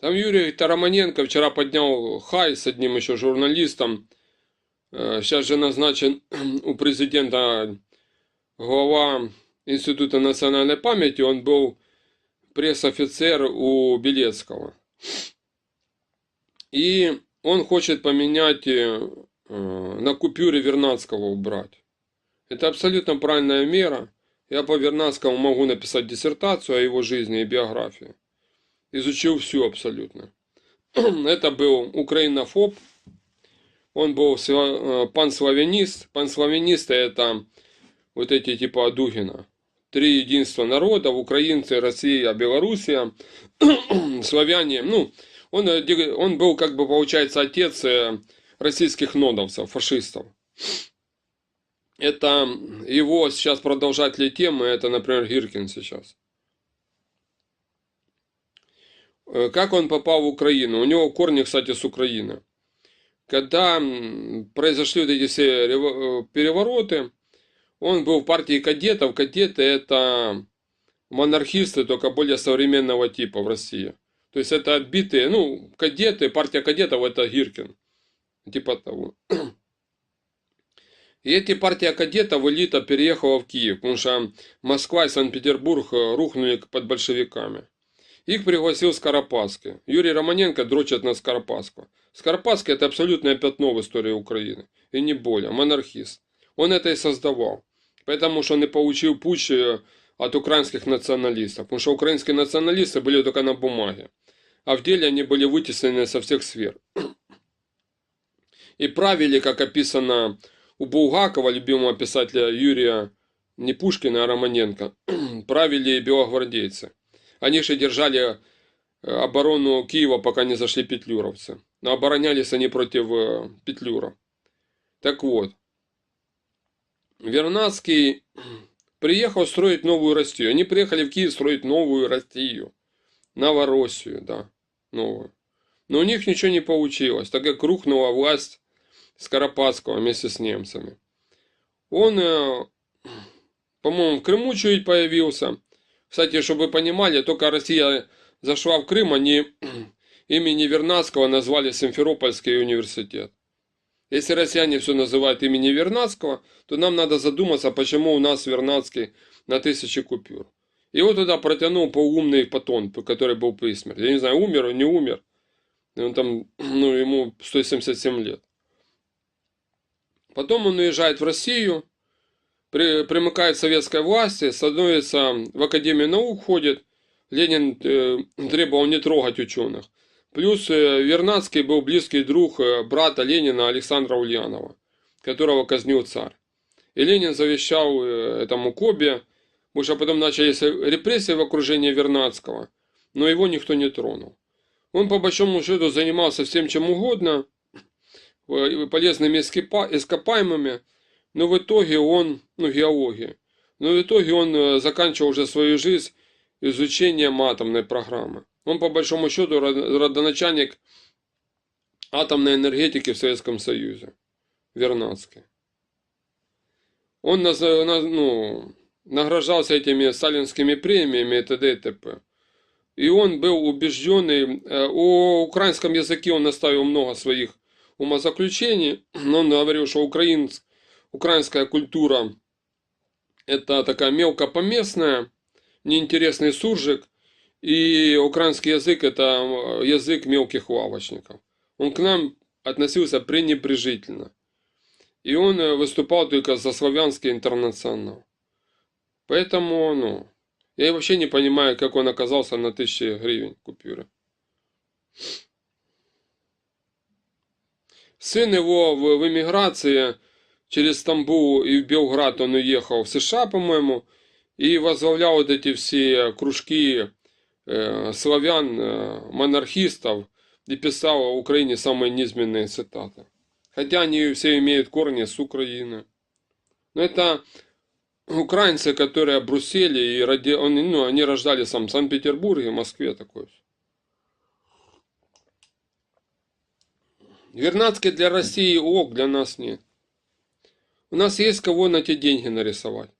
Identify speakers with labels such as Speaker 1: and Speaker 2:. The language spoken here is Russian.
Speaker 1: Там Юрий Тараманенко вчера поднял хай с одним еще журналистом. Сейчас же назначен у президента глава Института национальной памяти. Он был пресс-офицер у Белецкого. И он хочет поменять э, на купюре Вернадского убрать. Это абсолютно правильная мера. Я по Вернадскому могу написать диссертацию о его жизни и биографии. Изучил всю абсолютно. Это был украинофоб. Он был э, панславянист. Панславянисты это вот эти типа Дугина. Три единства народов, украинцы, Россия, Белоруссия, славяне. Ну, он, э, он был, как бы, получается, отец э, российских нодовцев, фашистов. Это его сейчас продолжатели темы, это, например, Гиркин сейчас. Э, Как он попал в Украину? У него корни, кстати, с Украины. Когда произошли вот эти все э, перевороты, он был в партии кадетов. Кадеты это монархисты, только более современного типа в России. То есть это отбитые, ну, кадеты, партия кадетов это Гиркин. Типа того. И эти партия кадетов, элита переехала в Киев, потому что Москва и Санкт-Петербург э, рухнули под большевиками. Их пригласил Скоропадский. Юрий Романенко дрочит на Скоропадского. Скоропадский это абсолютное пятно в истории Украины. И не более. Монархист. Он это и создавал. Поэтому что и получил путь э, от украинских националистов. Потому что украинские националисты были только на бумаге. А в деле они были вытеснены со всех сфер. И правили, как описано у Булгакова, любимого писателя Юрия не Пушкина, а Романенко, правили белогвардейцы. Они же держали э, оборону Киева, пока не зашли петлюровцы. Но оборонялись они против э, Петлюра. Так вот, Вернадский приехал строить новую Россию. Они приехали в Киев строить новую Россию. Новороссию, да, новую. Но у них ничего не получилось, так как рухнула власть Скоропадского вместе с немцами. Он, э, по-моему, в Крыму чуть появился. Кстати, чтобы вы понимали, только Россия зашла в Крым, они имени Вернадского назвали Симферопольский университет. Если россияне все называют имени Вернадского, то нам надо задуматься, почему у нас Вернадский на тысячи купюр. Его туда протянул полуумный Патон, который был при смерти. Я не знаю, умер он, не умер. И Он там, ну, ему 177 лет. Потом он уезжает в Россию, при, примыкает к советской власти, становится в Академию наук, ходит. Ленин э, требовал не трогать ученых. Плюс э, Вернадский был близкий друг э, брата Ленина Александра Ульянова, которого казнил царь. И Ленин завещал э, этому Кобе, потому что потом начались репрессии в окружении Вернадского, но его никто не тронул. Он по большому счету занимался всем чем угодно, э, полезными ископа- ископаемыми, но в итоге он, ну геология, но в итоге он э, заканчивал уже свою жизнь изучением атомной программы. Он по большому счету род- родоначальник атомной энергетики в Советском Союзе. Вернадский. Он ну, награждался этими сталинскими премиями и т.д. и т.п. И он был убежденный, э, о украинском языке он оставил много своих умозаключений. Он говорил, что украинц, украинская культура это такая мелкопоместная, неинтересный суржик, и украинский язык это э, язык мелких лавочников. Он к нам относился пренебрежительно. И он э, выступал только за славянский интернационал. Поэтому, ну, я вообще не понимаю, как он оказался на тысяче гривен купюры. Сын его в, в эмиграции через Стамбул и в Белград он уехал в США, по-моему, и возглавлял вот эти все кружки э, славян, э, монархистов, и писал о Украине самые низменные цитаты. Хотя они все имеют корни с Украины. Но это украинцы, которые обрусели, и роди... они, ну, они рождались там в Санкт-Петербурге, Москве такой. Вернадский для России ок, для нас нет. У нас есть кого на те деньги нарисовать.